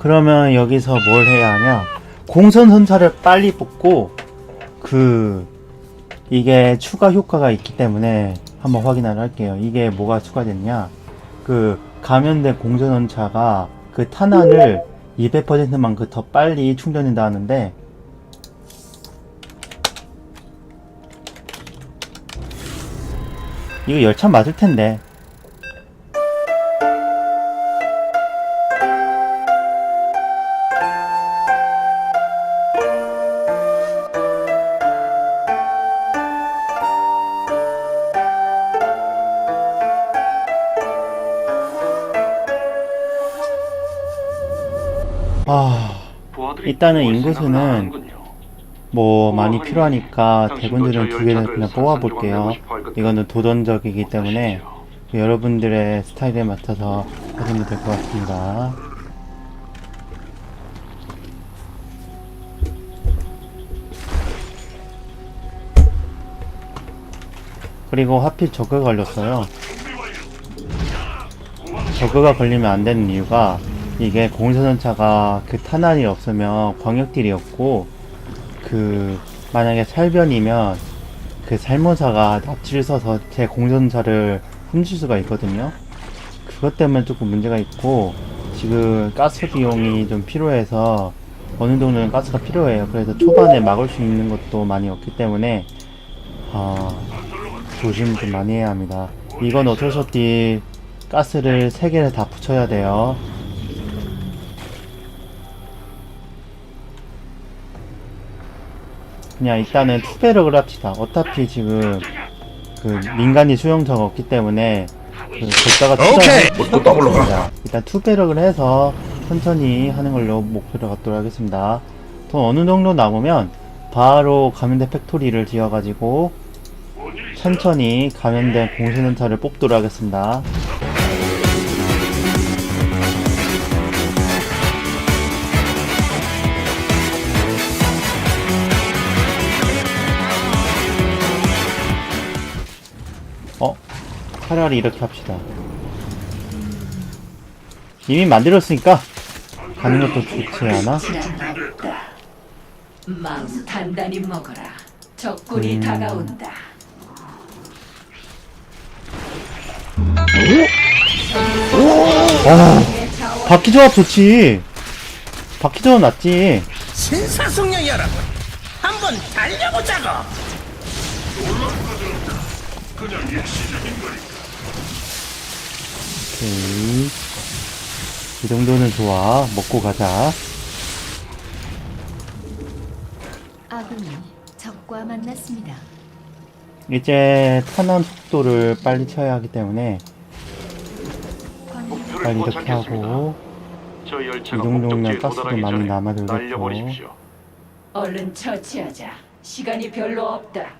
그러면 여기서 뭘 해야 하냐? 공선 선차를 빨리 뽑고 그 이게 추가 효과가 있기 때문에 한번 확인을 할게요. 이게 뭐가 추가됐냐? 그 감염된 공선 선차가 그 탄환을 200%만큼 더 빨리 충전된다 하는데 이거 열차 맞을 텐데 일단은 인구수는 뭐 많이 필요하니까 대군들은 두 개를 그냥 뽑아볼게요. 이거는 도전적이기 때문에 여러분들의 스타일에 맞춰서 하시면 될 것 같습니다. 그리고 하필 저거 걸렸어요. 저거가 걸리면 안 되는 이유가 이게 공선전차가 그 탄환이 없으면 광역딜이었고 그 만약에 살변이면 그 살모사가 납치를 써서 제 공전차를 훔칠 수가 있거든요. 그것 때문에 조금 문제가 있고 지금 가스 비용이 좀 필요해서 어느 정도는 가스가 필요해요. 그래서 초반에 막을 수 있는 것도 많이 없기 때문에 아, 조심 좀 많이 해야 합니다. 이건 어쩔 수 없이 가스를 3개를 다 붙여야 돼요. 그냥 일단은 투배력을 합시다. 어차피 지금 그 민간이 수용자가 없기 때문에 그国가가 오케이! 투자를 일단 투배력을 해서 천천히 하는 걸로 목표를 갖도록 하겠습니다. 돈 어느 정도 남으면 바로 감염된 팩토리를 지어가지고 천천히 감염된 공수는차를 뽑도록 하겠습니다. 어? 차라리 이렇게 합시다. 이미 만들었으니까 가는 것도 좋지 않아? 망수 단단히 먹어라. 적군이 음. 다가온다. 와, 바퀴 조합 좋지. 바퀴 조합 낫지. 신사숙녀 여러분, 한번 달려보자고. 오케이. 이 정도는 좋아. 먹고 가자. 아군이 적과 만났습니다. 이제 탄환 속도를 빨리 쳐야 하기 때문에 광물 빨리 이렇게 하고 저 열차가 이 정도면 목적지에 가스도 도달하기 많이 전에 남아들겠고. 날려버리십시오. 얼른 처치하자. 시간이 별로 없다.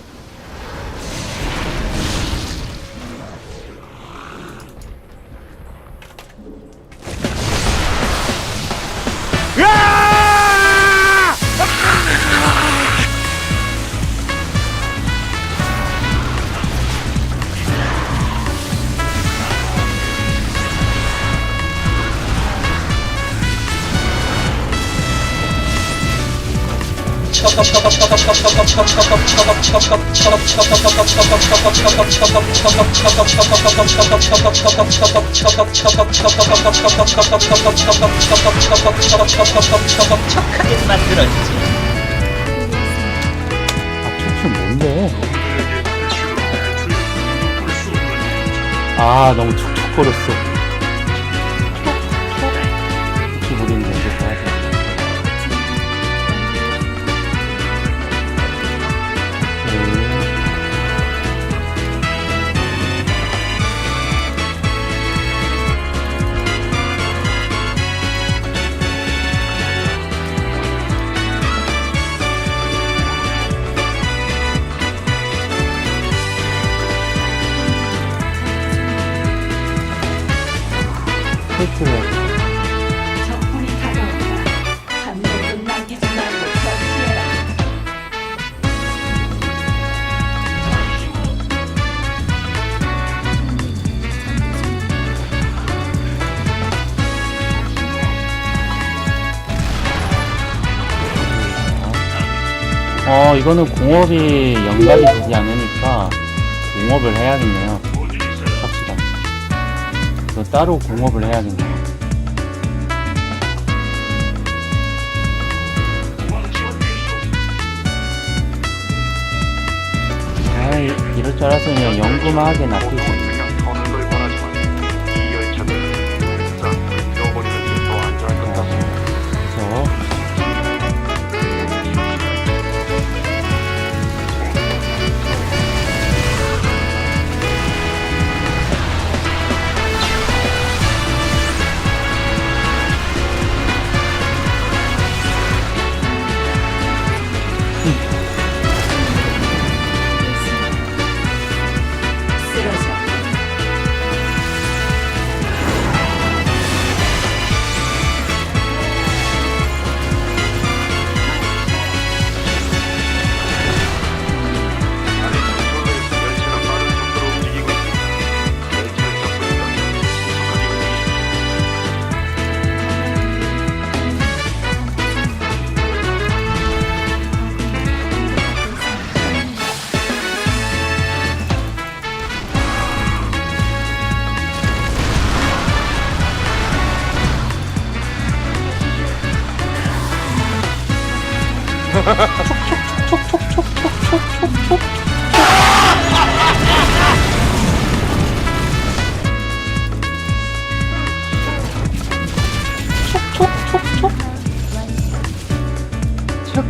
Yeah! 척하게 만들었지 아, 춤 뭔데? 아, 너무 촉촉거렸어. 이거는 공업이 연관이 되지 않으니까 공업을 해야겠네요. 합시다. 이거 따로 공업을 해야겠네요. 아 이럴 줄 알았으면 연구만 하게 놔두지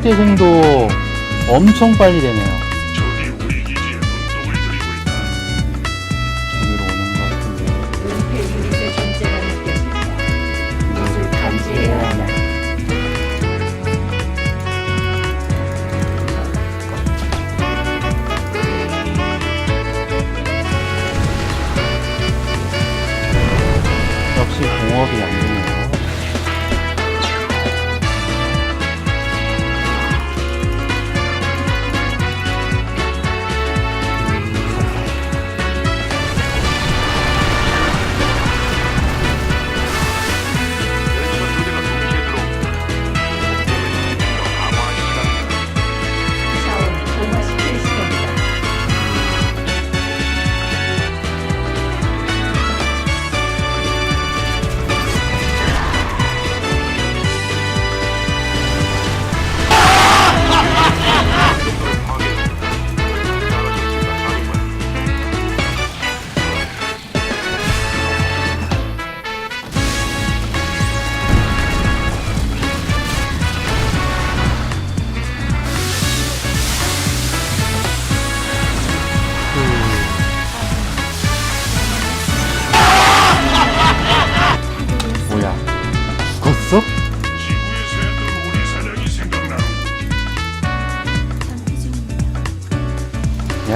재생도 엄청 빨리 되네요 적이 우리 기지에 눈독을 들이고 있다. 저기로 오는 것 같은데 은폐 유닛의 존재가 느껴진다. 모두 감지해야 한다. 역시 공업이 안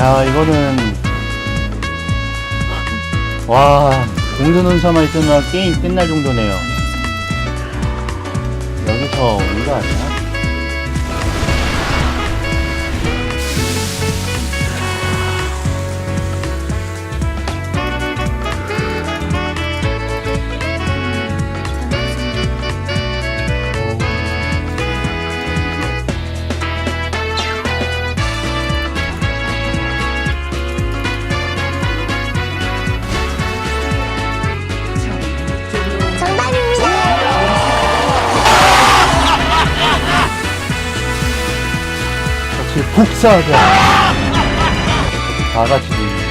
야, 이거는. 와, 공전원사만 있으면 게임 끝날 정도네요. 여기서 온거 아니야? 복사하자. 다 같이 놀자.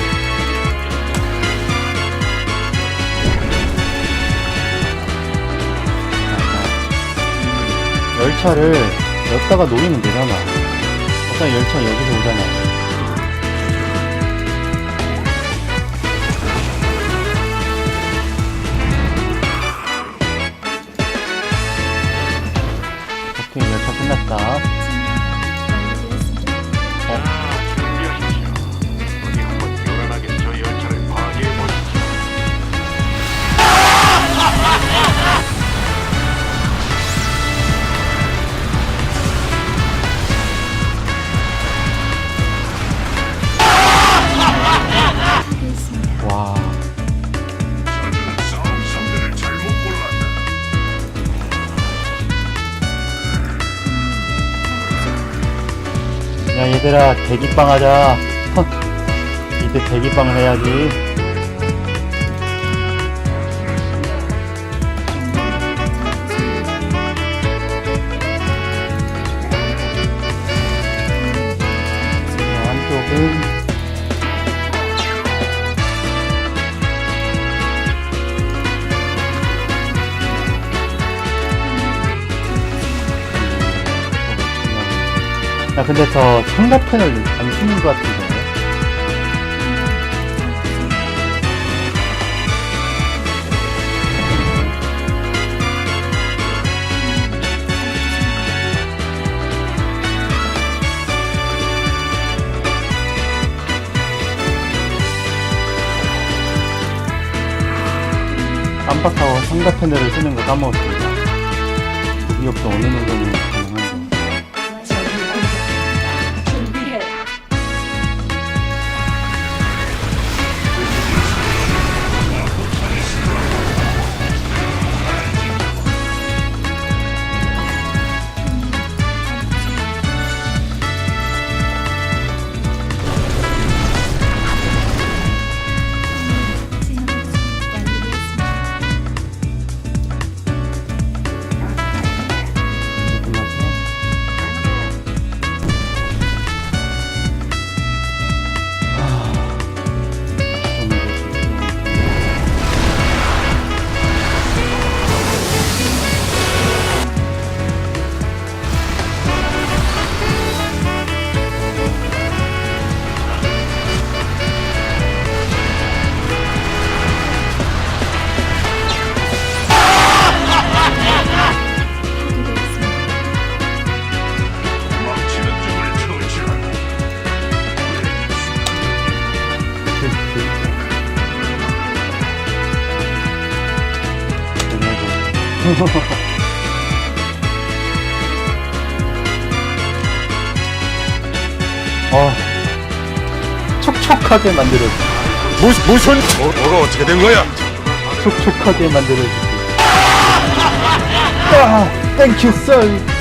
열차를 였다가 놓이면 되잖아. 어떤 열차 여기서 오잖아. 오케이 열차 끝났다. 얘들아, 대기빵 하자. 이때 대기빵을 해야지. 야 근데 저 삼각편을 안 쓰는 것 같은데. 깜빡하고 삼각편을 쓰는 거 까먹었습니다. 무기업도 어느 정도는 어, 촉촉하게 만들어줘. 무슨 무슨 뭐, 뭐가 어떻게 된 거야? 촉촉하게 만들어줄게. 아, 땡큐 썰.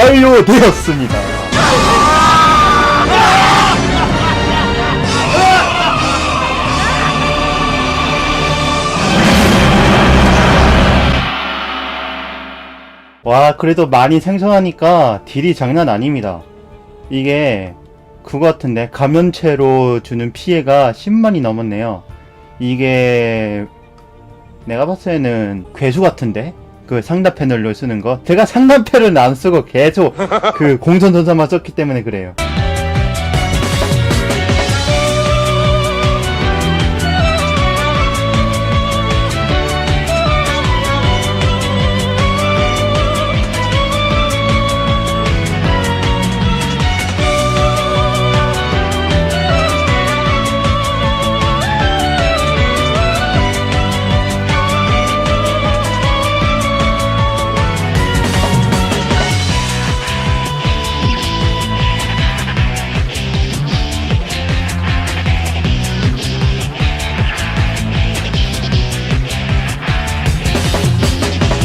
완료되었습니다. 와 그래도 많이 생성하니까 딜이 장난 아닙니다. 이게 그거 같은데 가면체로 주는 피해가 10만이 넘었네요. 이게 내가 봤을 때는 괴수 같은데 그 상단 패널로 쓰는 거. 제가 상단 패널은 안 쓰고 계속 그 공선 전사만 썼기 때문에 그래요